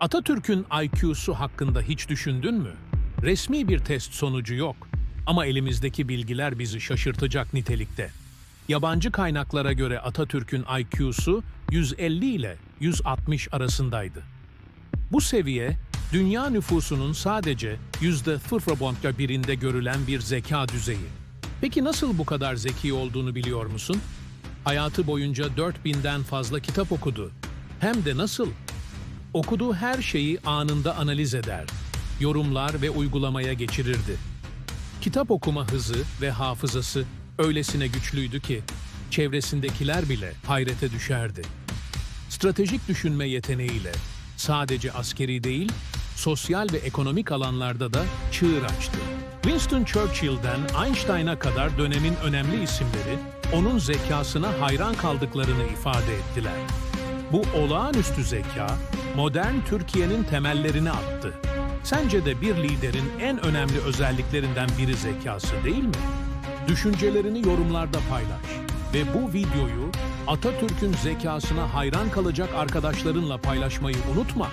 Atatürk'ün IQ'su hakkında hiç düşündün mü? Resmi bir test sonucu yok ama elimizdeki bilgiler bizi şaşırtacak nitelikte. Yabancı kaynaklara göre Atatürk'ün IQ'su 150 ile 160 arasındaydı. Bu seviye, dünya nüfusunun sadece %0.1'inde görülen bir zeka düzeyi. Peki nasıl bu kadar zeki olduğunu biliyor musun? Hayatı boyunca 4000'den fazla kitap okudu. Hem de nasıl? Okuduğu her şeyi anında analiz eder, yorumlar ve uygulamaya geçirirdi. Kitap okuma hızı ve hafızası öylesine güçlüydü ki çevresindekiler bile hayrete düşerdi. Stratejik düşünme yeteneğiyle sadece askeri değil, sosyal ve ekonomik alanlarda da çığır açtı. Winston Churchill'den Einstein'a kadar dönemin önemli isimleri onun zekasına hayran kaldıklarını ifade ettiler. Bu olağanüstü zeka, modern Türkiye'nin temellerini attı. Sence de bir liderin en önemli özelliklerinden biri zekası değil mi? Düşüncelerini yorumlarda paylaş ve bu videoyu Atatürk'ün zekasına hayran kalacak arkadaşlarınla paylaşmayı unutma.